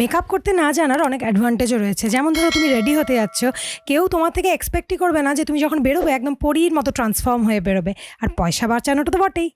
Makeup করতে না জানার অনেক অ্যাডভান্টেজও রয়েছে। যেমন ধরো তুমি রেডি হতে যাচ্ছ, কেউ তোমার থেকে এক্সপেক্টই করবে না যে তুমি যখন বেরোবে একদম পরীর মতো ট্রান্সফর্ম হয়ে বেরোবে। আর পয়সা বাঁচানোটা তো বটেই।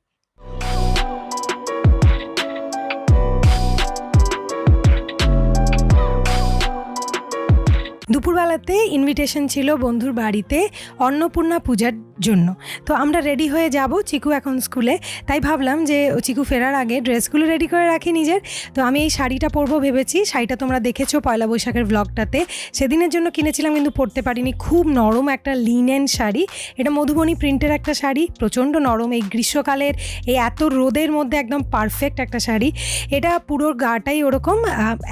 দুপুরবেলাতে ইনভিটেশন ছিল বন্ধুর বাড়িতে অন্নপূর্ণা পূজার জন্য। তো আমরা রেডি হয়ে যাব চিকু এখন স্কুলে তাই ভাবলাম যে চিকু ফেরার আগে ড্রেসগুলো রেডি করে রাখি নিজের। তো আমি এই শাড়িটা পরবো ভেবেছি। শাড়িটা তোমরা দেখেছ পয়লা বৈশাখের ব্লগটাতে সেদিনের জন্য কিনেছিলাম কিন্তু পরতে পারিনি। খুব নরম একটা লিনেন শাড়ি। এটা মধুবনী প্রিন্টের একটা শাড়ি। প্রচণ্ড নরম। এই গ্রীষ্মকালের এই এত রোদের মধ্যে একদম পারফেক্ট একটা শাড়ি। এটা পুরো গাটাই ওরকম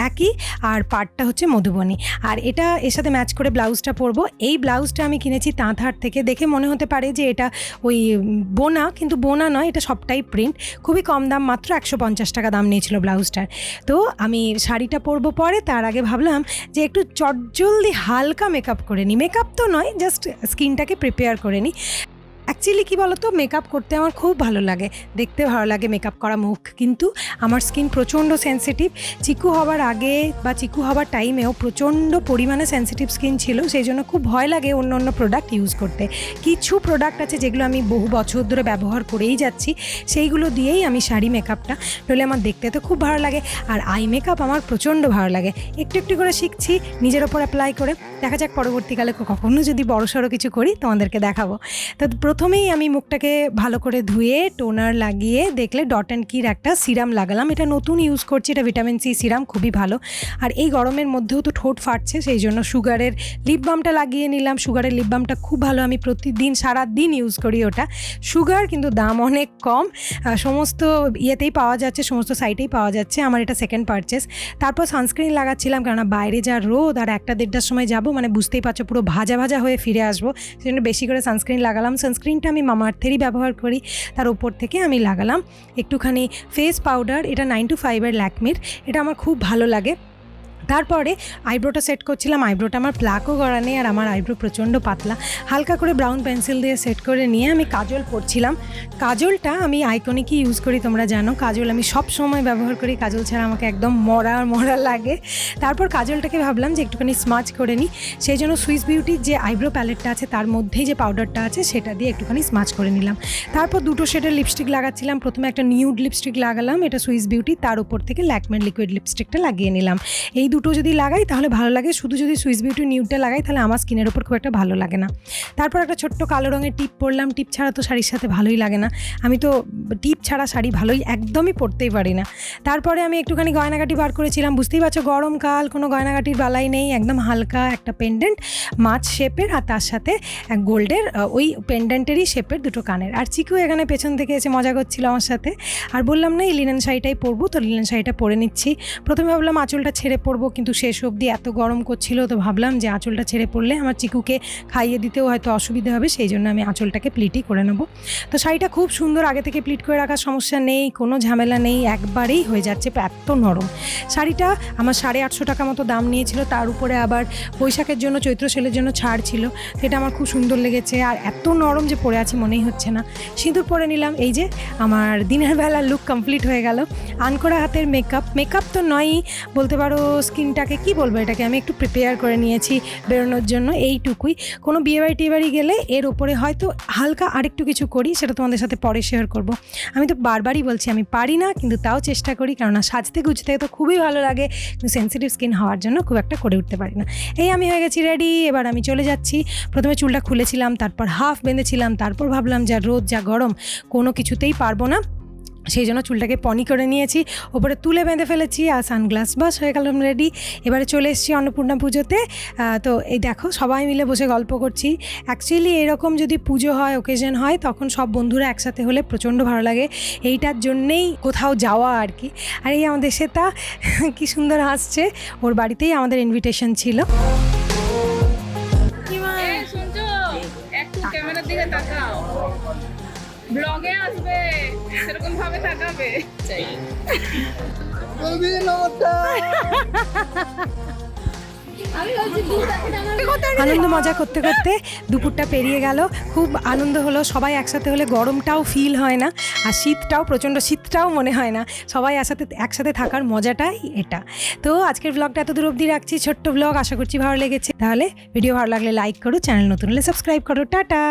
একই। আর পাটটা হচ্ছে মধুবনী। আর এটা এর সাথে ম্যাচ করে ব্লাউজটা পরবো। এই ব্লাউজটা আমি কিনেছি তাঁতহাট থেকে। দেখে মনে হতে পারে যে এটা ওই বোনা, কিন্তু বোনা নয়, এটা সবটাই প্রিন্ট খুবই কম দাম, মাত্র একশো পঞ্চাশ টাকা দাম নিয়েছিল ব্লাউজটার। তো আমি শাড়িটা পরবো পরে, তার আগে ভাবলাম যে একটু চটজলদি হালকা মেকআপ করে নিই মেকআপ তো নয় জাস্ট স্কিনটাকে প্রিপেয়ার করে নিই অ্যাকচুয়ালি কী বলতো? মেকআপ করতে আমার খুব ভালো লাগে। দেখতে ভালো লাগে মেকআপ করা মুখ। কিন্তু আমার স্কিন প্রচণ্ড সেন্সিটিভ চিকু হওয়ার আগে বা চিকু হওয়ার টাইমেও প্রচণ্ড পরিমাণে সেন্সিটিভ স্কিন ছিল। সেই জন্য খুব ভয় লাগে অন্য অন্য প্রোডাক্ট ইউজ করতে। কিছু প্রোডাক্ট আছে যেগুলো আমি বহু বছর ধরে ব্যবহার করেই যাচ্ছি। সেইগুলো দিয়েই আমি শাড়ি মেকআপটা নইলে আমার দেখতে তো খুব ভালো লাগে। আর আই মেকআপ আমার প্রচণ্ড ভালো লাগে। একটু একটু করে শিখছি, নিজের ওপর অ্যাপ্লাই করে। দেখা যাক পরবর্তীকালে কখনো যদি বড়সড় কিছু করি তোমাদেরকে দেখাবো। তো প্রথমেই আমি মুখটাকে ভালো করে ধুয়ে টোনার লাগিয়ে দেখলে ডট অ্যান্ড কির একটা সিরাম লাগালাম। এটা নতুন ইউজ করছি, এটা ভিটামিন সি সিরাম, খুবই ভালো। আর এই গরমের মধ্যেও তো ঠোঁট ফাটছে, সেই জন্য সুগারের লিপ বামটা লাগিয়ে নিলাম। সুগারের লিপ বামটা খুব ভালো, আমি প্রতিদিন সারা দিন ইউজ করি ওটা। সুগার কিন্তু দাম অনেক কম সমস্ত ইয়েতেই পাওয়া যাচ্ছে, সমস্ত সাইটেই পাওয়া যাচ্ছে, আমার এটা সেকেন্ড পারচেস তারপর সানস্ক্রিন লাগাচ্ছিলাম, কেননা বাইরে যা রোদ আর একটা দেড়টার সময় যাব মানে বুঝতেই পারছ পুরো ভাজা ভাজা হয়ে ফিরে আসব, সেই জন্য বেশি করে সানস্ক্রিন লাগালাম। সানস্ক্রিনটা আমি মামার্থেরই ব্যবহার করি। তার ওপর থেকে আমি লাগালাম। একটুখানি ফেস পাউডার এটা নাইন টু ফাইভের ল্যাকমির। এটা আমার খুব ভালো লাগে। তারপরে আইব্রোটা সেট করছিলাম। আইব্রোটা আমার প্লাকও করা নেই আর আমার আইব্রো প্রচণ্ড পাতলা। হালকা করে ব্রাউন পেন্সিল দিয়ে সেট করে নিয়ে আমি কাজল পরছিলাম। কাজলটা আমি আইকনিকই ইউজ করি, তোমরা জানো। কাজল আমি সব সময় ব্যবহার করি। কাজল ছাড়া আমাকে একদম মরা মরা লাগে। তারপর কাজলটাকে ভাবলাম যে একটুখানি স্মাচ করে নিই। সেই জন্য সুইস বিউটির যে আইব্রো প্যালেটটা আছে, তার মধ্যেই যে পাউডারটা আছে, সেটা দিয়ে একটুখানি স্মাচ করে নিলাম। তারপর দুটো শেডের লিপস্টিক লাগাচ্ছিলাম। প্রথমে একটা নিউড লিপস্টিক লাগালাম। এটা সুইস বিউটি তার উপর থেকে ল্যাকমের লিকুইড লিপস্টিকটা লাগিয়ে নিলাম। এই দুটো যদি লাগাই, তাহলে ভালো লাগে। শুধু যদি সুইস বিউটি নিউডটা লাগাই, তাহলে আমার স্কিনের ওপর খুব একটা ভালো লাগে না। তারপর একটা ছোট্ট কালো রঙের টিপ পরলাম। টিপ ছাড়া তো শাড়ির সাথে ভালোই লাগে না। আমি তো টিপ ছাড়া শাড়ি ভালোই একদমই পরতেই পারি না। তারপরে আমি একটুখানি গয়নাগাটি বার করেছিলাম। বুঝতেই পারছ, গরমকাল, কোনো গয়নাগাটির বালাই নেই, একদম হালকা একটা পেন্ডেন্ট মাছ শেপের আর তার সাথে এক গোল্ডের ওই পেন্ডেন্টেরই শেপের দুটো কানের। আর চিকু এখানে পেছন থেকে এসে মজা করছিল আমার সাথে। আর বললাম না, এই লিনেন শাড়িটাই পরবো। তো লিনেন শাড়িটা পরে নিচ্ছি। প্রথমে ভাবলাম আঁচলটা ছেড়ে পরবো। কিন্তু শেষ অবধি এত গরম করছিল তো ভাবলাম যে আঁচলটা ছেড়ে পড়লে আমার চিকুকে খাইয়ে দিতেও হয়তো অসুবিধা হবে, সেই জন্য আমি আঁচলটাকে প্লিটই করে নেব। তো শাড়িটা খুব সুন্দর আগে থেকে প্লিট করে রাখার সমস্যা নেই, কোনো ঝামেলা নেই, একবারেই হয়ে যাচ্ছে এত নরম। শাড়িটা আমার সাড়ে আটশো টাকা মতো দাম নিয়েছিল, তার উপরে আবার বৈশাখের জন্য, চৈত্র সেলের জন্য ছাড় ছিল, সেটা আমার খুব সুন্দর লেগেছে, আর এত নরম যে পরে আছে মনেই হচ্ছে না। সিঁদুর পরে নিলাম, এই যে আমার দিনের বেলা লুক কমপ্লিট হয়ে গেল। আনকোরা হাতের মেকআপ মেকআপ তো নয়ই, বলতে পারো স্কিনটাকে কি বলব, এটাকে আমি একটু প্রিপেয়ার করে নিয়েছি বেরোনোর জন্য এইটুকুই। কোনো বিয়েবাড়ি টিয়েবাড়ি গেলে এর ওপরে হয়তো হালকা আরেকটু কিছু করি, সেটা তোমাদের সাথে পরে শেয়ার করব। আমি তো বারবারই বলছি, আমি পারি না, কিন্তু তাও চেষ্টা করি, কেননা সাজতে গুজতে তো খুবই ভালো লাগে, কিন্তু সেন্সিটিভ স্কিন হওয়ার জন্য খুব একটা করে উঠতে পারি না। এই আমি হয়ে গেছি রেডি এবার আমি চলে যাচ্ছি। প্রথমে চুলটা খুলেছিলাম, তারপর হাফ বেঁধেছিলাম, তারপর ভাবলাম যা রোদ, যা গরম, কোনো কিছুতেই পারব না। সেই জন্য চুলটাকে পনি করে নিয়েছি। ওপরে তুলে বেঁধে ফেলেছি আর সানগ্লাস। বাস, হয়ে গেলাম রেডি এবারে চলে এসেছি অন্নপূর্ণা পুজোতে। তো এই দেখো, সবাই মিলে বসে গল্প করছি। অ্যাকচুয়ালি এরকম যদি পুজো হয় ওকেশন হয়, তখন সব বন্ধুরা একসাথে হলে প্রচণ্ড ভালো লাগে। এইটার জন্যেই কোথাও যাওয়া আর কি। আর এই আমাদের সেটা কি সুন্দর হাসছে। ওর বাড়িতেই আমাদের ইনভিটেশন ছিল। ব্লগে আসবে সেরকম ভাবে তাকাবে। চাই। আনন্দ মজা করতে করতে দুপুরটা পেরিয়ে গেল খুব আনন্দ হলো সবাই একসাথে হলে গরমটাও ফিল হয় না আর শীতটাও প্রচণ্ড শীতটাও মনে হয় না সবাই একসাথে একসাথে থাকার মজাটাই এটা। তো আজকের ব্লগটা এত দূর অবধি রাখছি ছোট্ট ব্লগ আশা করছি ভালো লেগেছে। তাহলে ভিডিও ভালো লাগলে লাইক করো চ্যানেল নতুন হলে সাবস্ক্রাইব করো টাটা!